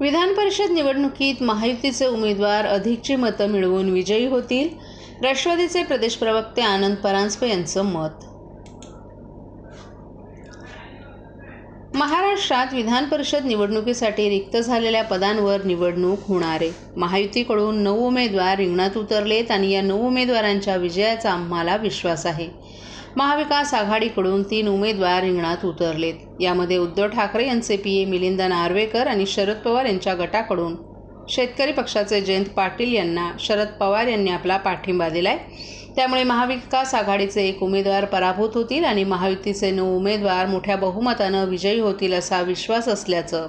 विधान परिषद निवडणुकीत महायुतीचे उमेदवार अधिकची मतं मिळवून विजयी होतील. राष्ट्रवादीचे प्रदेश प्रवक्ते आनंद परांजपे यांचं मत. महाराष्ट्रात विधान परिषद निवडणुकीसाठी रिक्त झालेल्या पदांवर निवडणूक होणार आहे. महायुतीकडून नऊ उमेदवार रिंगणात उतरलेत आणि या नऊ उमेदवारांच्या विजयाचा आम्हाला विश्वास आहे. महाविकास आघाडीकडून तीन उमेदवार रिंगणात उतरलेत. यामध्ये उद्धव ठाकरे यांचे पी ए मिलिंद नार्वेकर आणि शरद पवार यांच्या गटाकडून. शेतकरी पक्षाचे जयंत पाटील यांना शरद पवार यांनी आपला पाठिंबा दिलाय. त्यामुळे महाविकास आघाडीचे एक उमेदवार पराभूत होतील आणि महायुतीचे नऊ उमेदवार मोठ्या बहुमतानं विजयी होतील असा विश्वास असल्याचं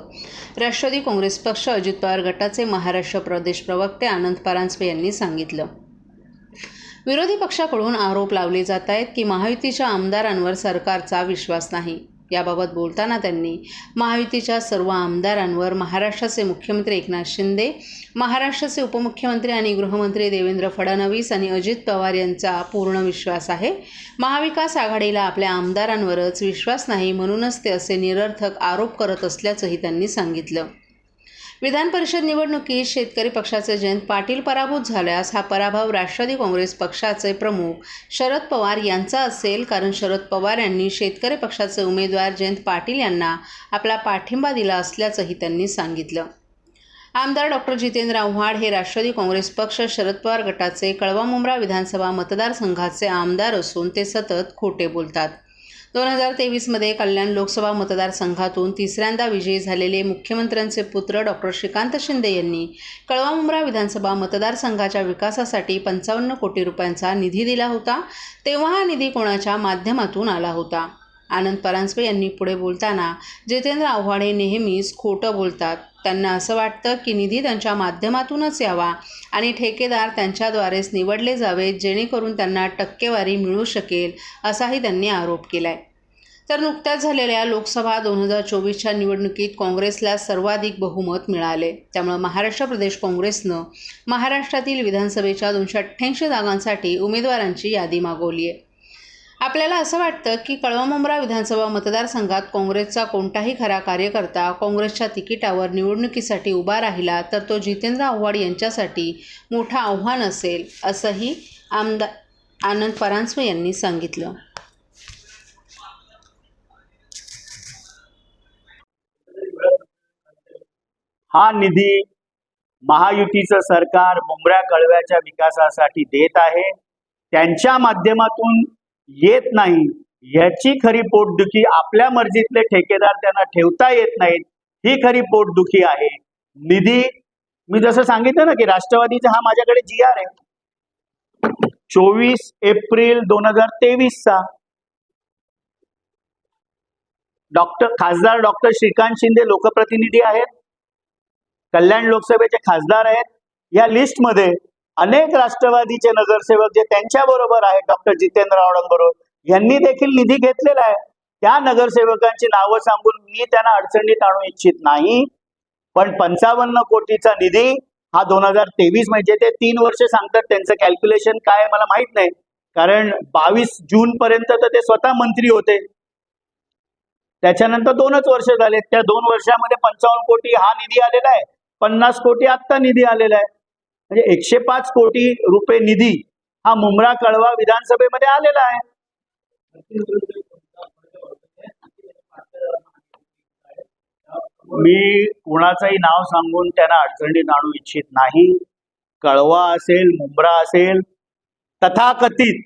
राष्ट्रवादी काँग्रेस पक्ष अजित पवार गटाचे महाराष्ट्र प्रदेश प्रवक्ते आनंद परांजपे यांनी सांगितलं. विरोधी पक्षाकडून आरोप लावले जात आहेत की महायुतीच्या आमदारांवर सरकारचा विश्वास नाही. याबाबत बोलताना त्यांनी महायुतीच्या सर्व आमदारांवर महाराष्ट्राचे मुख्यमंत्री एकनाथ शिंदे महाराष्ट्राचे उपमुख्यमंत्री आणि गृहमंत्री देवेंद्र फडणवीस आणि अजित पवार यांचा पूर्ण विश्वास आहे. महाविकास आघाडीला आपल्या आमदारांवरच विश्वास नाही म्हणूनच ते असे निरर्थक आरोप करत असल्याचंही त्यांनी सांगितलं. विधान परिषद निवडणुकीत शेतकरी पक्षाचे जयंत पाटील पराभूत झाल्यास हा पराभव राष्ट्रवादी काँग्रेस पक्षाचे प्रमुख शरद पवार यांचा असेल. कारण शरद पवार यांनी शेतकरी पक्षाचे उमेदवार जयंत पाटील यांना आपला पाठिंबा दिला असल्याचंही त्यांनी सांगितलं. आमदार डॉक्टर जितेंद्र आव्हाड हे राष्ट्रवादी काँग्रेस पक्ष शरद पवार गटाचे कळवा मुंब्रा विधानसभा मतदारसंघाचे आमदार असून ते सतत खोटे बोलतात. दोन हजार तेवीसमध्ये कल्याण लोकसभा मतदारसंघातून तिसऱ्यांदा विजयी झालेले मुख्यमंत्र्यांचे पुत्र डॉक्टर श्रीकांत शिंदे यांनी कळवामुंब्रा विधानसभा मतदारसंघाच्या विकासासाठी पंचावन्न कोटी रुपयांचा निधी दिला होता. तेव्हा हा निधी कोणाच्या माध्यमातून आला होता? आनंद परांजपे यांनी पुढे बोलताना जितेंद्र आव्हाड हे नेहमीच खोटं बोलतात. त्यांना असं वाटतं की निधी त्यांच्या माध्यमातूनच यावा आणि ठेकेदार त्यांच्याद्वारेच निवडले जावेत जेणेकरून त्यांना टक्केवारी मिळू शकेल असाही त्यांनी आरोप केला आहे तर नुकत्याच झालेल्या लोकसभा दोन हजार चोवीसच्या निवडणुकीत काँग्रेसला सर्वाधिक बहुमत मिळाले. त्यामुळं महाराष्ट्र प्रदेश काँग्रेसनं महाराष्ट्रातील विधानसभेच्या दोनशे अठ्ठ्याऐंशी जागांसाठी उमेदवारांची यादी मागवली आहे आपल्याला असं वाटतं की कळवा विधानसभा मतदारसंघात काँग्रेसचा कोणताही खरा कार्यकर्ता काँग्रेसच्या तिकिटावर निवडणुकीसाठी उभा राहिला तर तो जितेंद्र आव्हाड यांच्यासाठी मोठं आव्हान असेल असंही आमदार आनंद परांजपे यांनी सांगितलं. हा निधी महायुतीचं सरकार मुंबऱ्या कळव्याच्या विकासासाठी देत आहे. त्यांच्या माध्यमातून येत नाही. याची खरी पोटदुखी आपल्या मर्जीतले ठेकेदार त्यांना ठेवता येत नाहीत. ही खरी पोटदुखी आहे. निधी मी जसं सांगितलं ना की राष्ट्रवादीचा हा माझ्याकडे जी आर आहे. चोवीस एप्रिल दोन हजार तेवीसचा. डॉक्टर खासदार डॉक्टर श्रीकांत शिंदे लोकप्रतिनिधी आहेत. कल्याण लोकसभेचे खासदार आहेत. या लिस्टमध्ये अनेक राष्ट्रवादीचे नगरसेवक जे त्यांच्या बरोबर आहेत डॉक्टर जितेंद्र बरोबर यांनी देखील निधी घेतलेला आहे. त्या नगरसेवकांची नावं सांगून मी त्यांना अडचणीत आणू इच्छित नाही. पण पंचावन्न कोटीचा निधी हा दोन हजार तेवीस म्हणजे ते तीन वर्ष सांगतात. त्यांचं कॅल्क्युलेशन काय मला माहीत नाही. कारण बावीस जून पर्यंत तर ते स्वतः मंत्री होते. त्याच्यानंतर दोनच वर्ष झाले. त्या दोन वर्षामध्ये पंचावन्न कोटी हा निधी आलेला आहे. पन्नास कोटी आत्ता निधी आलेला आहे. म्हणजे एकशे पाच कोटी रुपये निधी हा मुंब्रा कळवा विधानसभेमध्ये आलेला आहे. मी कुणाचंही नाव सांगून त्यांना अडचणीत आणू इच्छित नाही. कळवा असेल मुंब्रा असेल तथाकथित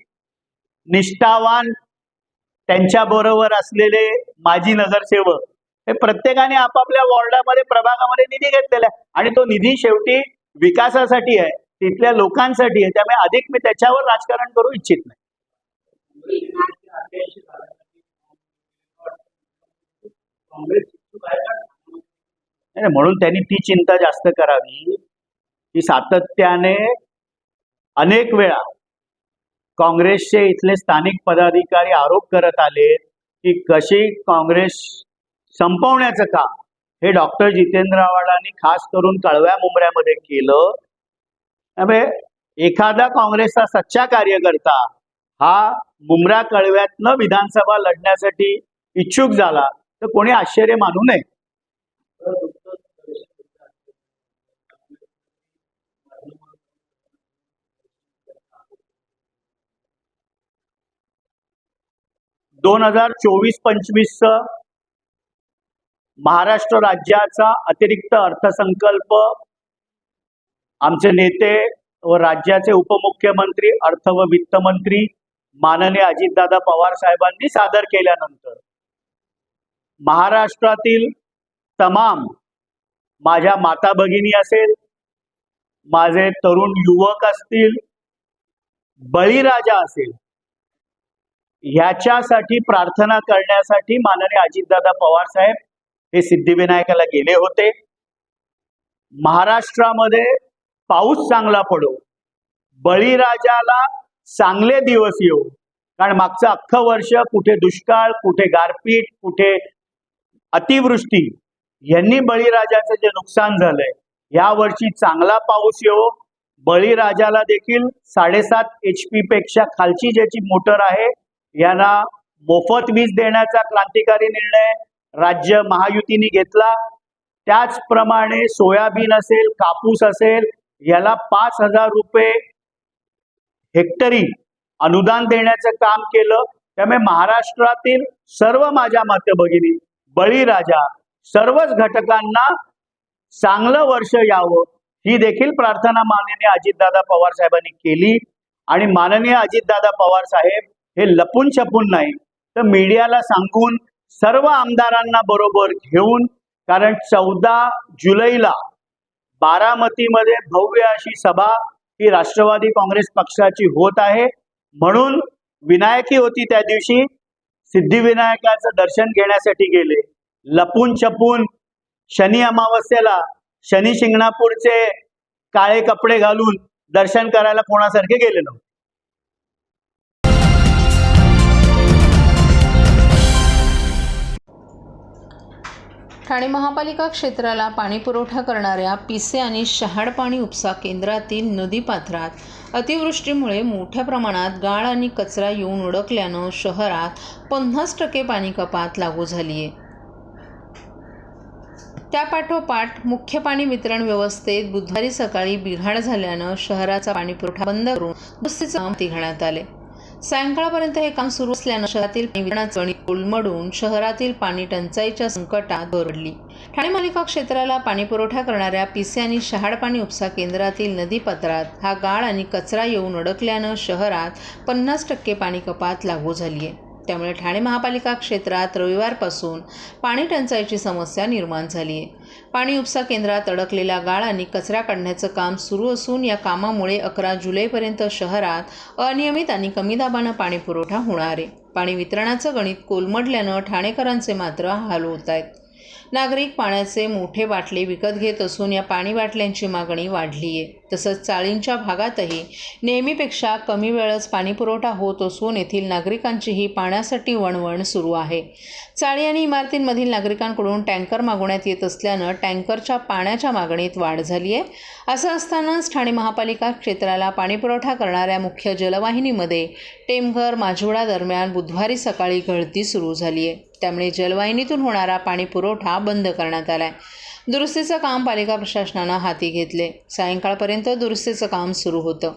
निष्ठावान त्यांच्या बरोबर असलेले माजी नगरसेवक हे प्रत्येकाने आपापल्या वॉर्डामध्ये प्रभागामध्ये निधी घेतलेला आहे. आणि तो निधी शेवटी विकासासाठी आहे तिथल्या लोकांसाठी आहे त्यामुळे अधिक मी त्याच्यावर राजकारण करू इच्छित नाही. म्हणून त्यांनी ती चिंता जास्त करावी की सातत्याने अनेक वेळा काँग्रेसचे इथले स्थानिक पदाधिकारी आरोप करत आले की कशी काँग्रेस संपवण्याचं काम हे डॉक्टर जितेंद्र आव्हाडांनी खास करून कळव्या मुंबऱ्यामध्ये केलं. त्यामुळे एखादा काँग्रेसचा सच्चा कार्यकर्ता हा मुंब्रा कळव्यातनं विधानसभा लढण्यासाठी इच्छुक झाला तर कोणी आश्चर्य मानू नये. दोन हजार चोवीस पंचवीसचं महाराष्ट्र राज्याचा अतिरिक्त अर्थसंकल्प आमचे नेते व राज्याचे उपमुख्यमंत्री अर्थ व वित्तमंत्री माननीय अजितदादा पवार साहेबांनी सादर केल्यानंतर महाराष्ट्रातील तमाम माझ्या माता भगिनी असेल माझे तरुण युवक असतील बळीराजा असेल ह्याच्यासाठी प्रार्थना करण्यासाठी माननीय अजितदादा पवार साहेब हे सिद्धिविनायकाला गेले होते. महाराष्ट्रामध्ये पाऊस चांगला पडो. बळीराजाला चांगले दिवस येऊ कारण मागचं अख्खं वर्ष कुठे दुष्काळ कुठे गारपीट कुठे अतिवृष्टी यांनी बळीराजाचं जे नुकसान झालंय या वर्षी चांगला पाऊस येऊ बळीराजाला देखील साडेसात एच पी पेक्षा खालची ज्याची मोटर आहे यांना मोफत वीज देण्याचा क्रांतिकारी निर्णय राज्य महायुतीने घेतला. त्याचप्रमाणे सोयाबीन असेल कापूस असेल याला पाच हजार रुपये हेक्टरी अनुदान देण्याचं काम केलं. त्यामुळे महाराष्ट्रातील सर्व माझ्या माते भगिनी बळीराजा सर्वच घटकांना चांगलं वर्ष यावं ही देखील प्रार्थना माननीय अजितदादा पवार साहेबांनी केली. आणि माननीय अजितदादा पवार साहेब हे लपून छपून नाही. तर मीडियाला सांगून सर्व आमदारांना बरोबर घेऊन कारण चौदा जुलैला बारामतीमध्ये भव्य अशी सभा ही राष्ट्रवादी काँग्रेस पक्षाची होत आहे. म्हणून विनायकी होती त्या दिवशी. सिद्धिविनायकाचं दर्शन घेण्यासाठी गेले. लपून छपून शनी अमावस्येला शनी शिंगणापूरचे काळे कपडे घालून दर्शन करायला कोणासारखे गेले नव्हते. ठाणे महापालिका क्षेत्राला पाणीपुरवठा करणाऱ्या पिसे आणि शहाड पाणी उपसा केंद्रातील नदीपात्रात अतिवृष्टीमुळे मोठ्या प्रमाणात गाळ आणि कचरा येऊन उडकल्यानं शहरात पन्नास टक्के पाणी कपात लागू झाली आहे त्यापाठोपाठ मुख्य पाणी वितरण व्यवस्थेत बुधवारी सकाळी बिघाड झाल्यानं शहराचा पाणीपुरवठा बंद करून दुसरीचं काम हाती घेण्यात आले सायंकाळपर्यंत हे काम सुरू असल्यानं शहरातील पाणी कोलमडून शहरातील पाणी टंचाईच्या संकटात दोरडली. ठाणे मालिका क्षेत्राला पाणीपुरवठा करणाऱ्या पिसे आणि शहाड पाणी उपसा केंद्रातील नदीपात्रात हा गाळ आणि कचरा येऊन अडकल्यानं शहरात पन्नास टक्के पाणी कपात लागू झाली आहे त्यामुळे ठाणे महापालिका क्षेत्रात रविवारपासून पाणी टंचाईची समस्या निर्माण झाली. आहे पाणी उपसा केंद्रात अडकलेला गाळ आणि कचरा काढण्याचं काम सुरू असून या कामामुळे अकरा जुलैपर्यंत शहरात अनियमित आणि कमी दाबानं पाणी पुरवठा होणार आहे. पाणी वितरणाचं गणित कोलमडल्यानं ठाणेकरांचे मात्र हाल होत आहेत. नागरिक पाण्याचे मोठे बाटले विकत घेत असून या पाणी बाटल्यांची मागणी वाढली आहे तसंच चाळींच्या भागातही नेहमीपेक्षा कमी वेळच पाणीपुरवठा होत असून येथील नागरिकांचीही पाण्यासाठी वणवण सुरू आहे. चाळी आणि इमारतींमधील नागरिकांकडून टँकर मागवण्यात येत असल्यानं टँकरच्या पाण्याच्या मागणीत वाढ झाली आहे असं असतानाच ठाणे महापालिका क्षेत्राला पाणीपुरवठा करणाऱ्या मुख्य जलवाहिनीमध्ये टेमघर माजिवडा दरम्यान बुधवारी सकाळी गळती सुरू झाली आहे त्यामुळे जलवाहिनीतून होणारा पाणीपुरवठा बंद करण्यात आला आहे दुरुस्तीचं काम पालिका प्रशासनानं हाती घेतले. सायंकाळपर्यंत दुरुस्तीचं काम सुरू होतं.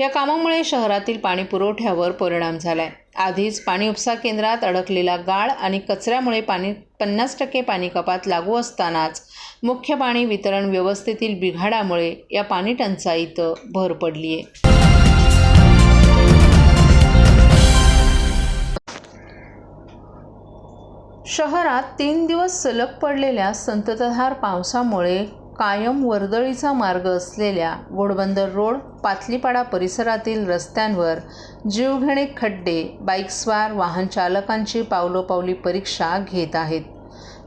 या कामामुळे शहरातील पाणी पुरवठ्यावर परिणाम झाला आहे आधीच पाणी उपसा केंद्रात अडकलेला गाळ आणि कचऱ्यामुळे पाणी पन्नास टक्के पाणी कपात लागू असतानाच मुख्य पाणी वितरण व्यवस्थेतील बिघाडामुळे या पाणी टंचाईत भर पडली आहे शहरात तीन दिवस सलग पडलेल्या संततधार पावसामुळे कायम वर्दळीचा मार्ग असलेल्या घोडबंदर रोड पातलीपाडा परिसरातील रस्त्यांवर जीवघेणे खड्डे बाईकस्वार वाहन चालकांची पावलोपावली परीक्षा घेत आहेत.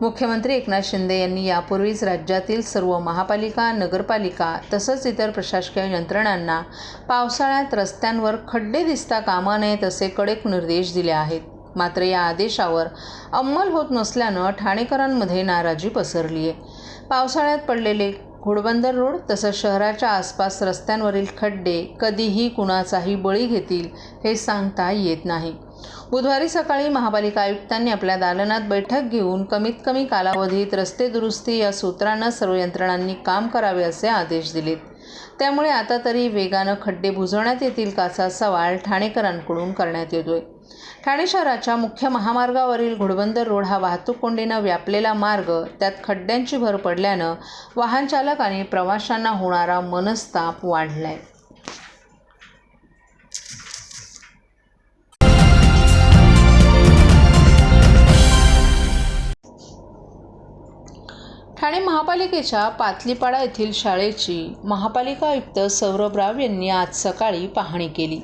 मुख्यमंत्री एकनाथ शिंदे यांनी यापूर्वीच राज्यातील सर्व महापालिका नगरपालिका तसंच इतर प्रशासकीय यंत्रणांना पावसाळ्यात रस्त्यांवर खड्डे दिसता कामा नयेत असे कडक निर्देश दिले आहेत. मात्र या आदेशावर अंमल होत नसल्यानं ठाणेकरांमध्ये नाराजी पसरली आहे. पावसाळ्यात पडलेले घोडबंदर रोड तसंच शहराच्या आसपास रस्त्यांवरील खड्डे कधीही कुणाचाही बळी घेतील हे सांगता येत नाही. बुधवारी सकाळी महापालिका आयुक्तांनी आपल्या दालनात बैठक घेऊन कमीत कमी कालावधीत रस्ते दुरुस्ती या सूत्रांना सर्व यंत्रणांनी काम करावे असे आदेश दिलेत. त्यामुळे आता तरी वेगानं खड्डे बुजवण्यात येतील काचा सवाल ठाणेकरांकडून करण्यात येतोय. ठाणे शहराच्या मुख्य महामार्गावरील घोडबंदर रोड हा वाहतूक कोंडीनं व्यापलेला मार्ग त्यात खड्ड्यांची भर पडल्यानं वाहनचालक आणि प्रवाशांना होणारा मनस्ताप वाढलाय. ठाणे महापालिकेच्या पातलीपाडा येथील शाळेची महापालिका आयुक्त सौरभ राव यांनी आज सकाळी पाहणी केली.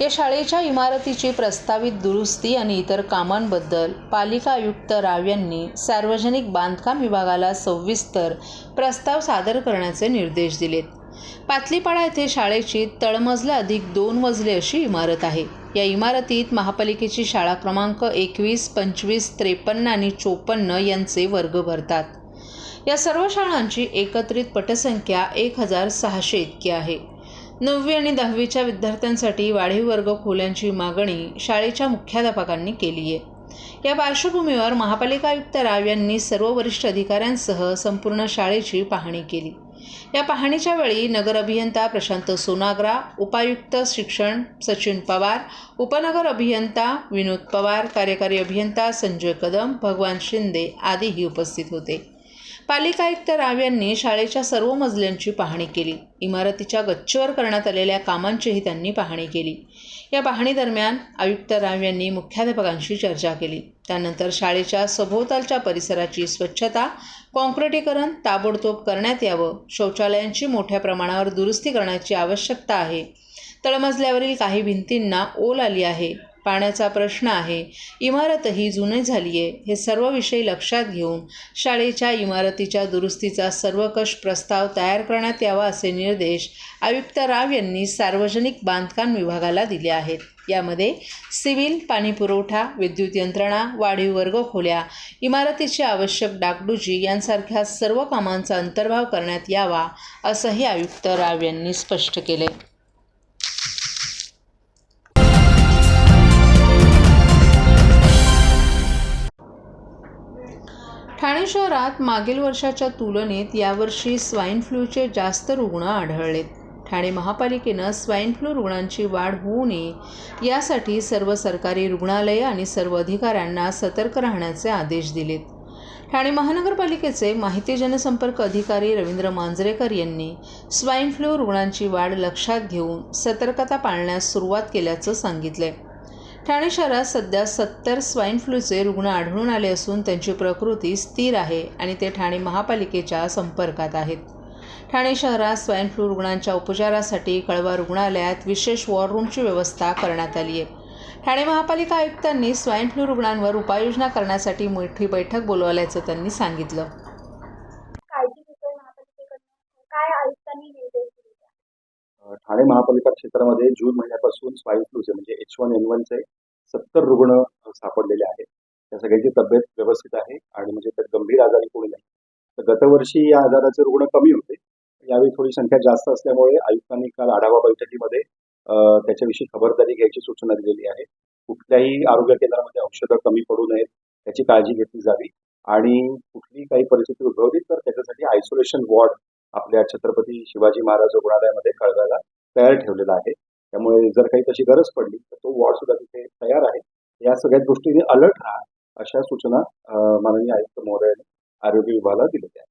या शाळेच्या इमारतीची प्रस्तावित दुरुस्ती आणि इतर कामांबद्दल पालिका आयुक्त राव यांनी सार्वजनिक बांधकाम विभागाला सविस्तर प्रस्ताव सादर करण्याचे निर्देश दिलेत. पातलीपाडा येथे शाळेची तळमजला अधिक दोन मजले अशी इमारत आहे. या इमारतीत महापालिकेची शाळा क्रमांक एकवीस पंचवीस त्रेपन्न आणि चोपन्न यांचे वर्ग भरतात. या सर्व शाळांची एकत्रित पटसंख्या एक हजार सहाशे इतकी आहे. नववी आणि दहावीच्या विद्यार्थ्यांसाठी वाढीव वर्ग खोल्यांची मागणी शाळेच्या मुख्याध्यापकांनी केली आहे या पार्श्वभूमीवर महापालिका आयुक्त राव यांनी सर्व वरिष्ठ अधिकाऱ्यांसह संपूर्ण शाळेची पाहणी केली. या पाहणीच्या वेळी नगर अभियंता प्रशांत सोनाग्रा उपायुक्त शिक्षण सचिन पवार उपनगर अभियंता विनोद पवार कार्यकारी अभियंता संजय कदम भगवान शिंदे आदीही उपस्थित होते. पालिका आयुक्त राव यांनी शाळेच्या सर्व मजल्यांची पाहणी केली. इमारतीच्या गच्चीवर करण्यात आलेल्या कामांचीही त्यांनी पाहणी केली. या पाहणीदरम्यान आयुक्त राव यांनी मुख्याध्यापकांशी चर्चा केली. त्यानंतर शाळेच्या सभोवतालच्या परिसराची स्वच्छता कॉन्क्रिटीकरण ताबडतोब करण्यात यावं शौचालयांची मोठ्या प्रमाणावर दुरुस्ती करण्याची आवश्यकता आहे. तळमजल्यावरील काही भिंतींना ओल आली आहे. पाण्याचा प्रश्न आहे. इमारतही जुने झाली आहे हे सर्व विषय लक्षात घेऊन शाळेच्या इमारतीच्या दुरुस्तीचा सर्वकष प्रस्ताव तयार करण्यात यावा असे निर्देश आयुक्त राव यांनी सार्वजनिक बांधकाम विभागाला दिले आहेत. यामध्ये सिव्हिल पाणीपुरवठा विद्युत यंत्रणा वाढीव वर्ग खोल्या इमारतीची आवश्यक डागडुजी यांसारख्या सर्व कामांचा अंतर्भाव करण्यात यावा असंही आयुक्त राव यांनी स्पष्ट केले शहरात मागील वर्षाच्या तुलनेत यावर्षी स्वाईन फ्लूचे जास्त रुग्ण आढळलेत. ठाणे महापालिकेनं स्वाईन फ्लू रुग्णांची वाढ होऊ नये यासाठी सर्व सरकारी रुग्णालये आणि सर्व अधिकाऱ्यांना सतर्क राहण्याचे आदेश दिलेत. ठाणे महानगरपालिकेचे माहिती जनसंपर्क अधिकारी रवींद्र मांजरेकर यांनी स्वाईन फ्लू रुग्णांची वाढ लक्षात घेऊन सतर्कता पाळण्यास सुरुवात केल्याचं सांगितलंय. ठाणे शहरात सध्या सत्तर स्वाईन फ्लूचे रुग्ण आढळून आले असून त्यांची प्रकृती स्थिर आहे आणि ते ठाणे महापालिकेच्या संपर्कात आहेत. ठाणे शहरात स्वाईन फ्लू रुग्णांच्या उपचारासाठी कळवा रुग्णालयात विशेष वॉर रूमची व्यवस्था करण्यात आली आहे. ठाणे महापालिका आयुक्तांनी स्वाईन फ्लू रुग्णांवर उपाययोजना करण्यासाठी मोठी बैठक बोलवल्याचं त्यांनी सांगितलं. ठाणे महापालिका क्षेत्रामध्ये जून महिन्यापासून स्वाईन फ्लूचे म्हणजे एच वन एन वनचे सत्तर रुग्ण सापडलेले आहेत. त्या सगळ्यांची तब्येत व्यवस्थित आहे आणि म्हणजे त्यात गंभीर आजारी कोणी नाही. तर गतवर्षी या आजाराचे रुग्ण कमी होते. यावेळी थोडी संख्या जास्त असल्यामुळे आयुक्तांनी काल आढावा बैठकीमध्ये त्याच्याविषयी खबरदारी घ्यायची सूचना दिलेली आहे. कुठल्याही आरोग्य केंद्रामध्ये औषधं कमी पडू नयेत त्याची काळजी घेतली जावी. आणि कुठली काही परिस्थिती उद्भवली तर त्याच्यासाठी आयसोलेशन वॉर्ड आपल्या छत्रपती शिवाजी महाराज रुग्णालयामध्ये कळवायला तयार ठेवलेला आहे. त्यामुळे जर काही तशी गरज पडली तर तो वॉर्ड सुद्धा तिथे तयार आहे. या सगळ्या गोष्टीने अलर्ट राहा अशा सूचना माननीय आयुक्त महोदयाने आरोग्य विभागाला दिलेल्या आहेत.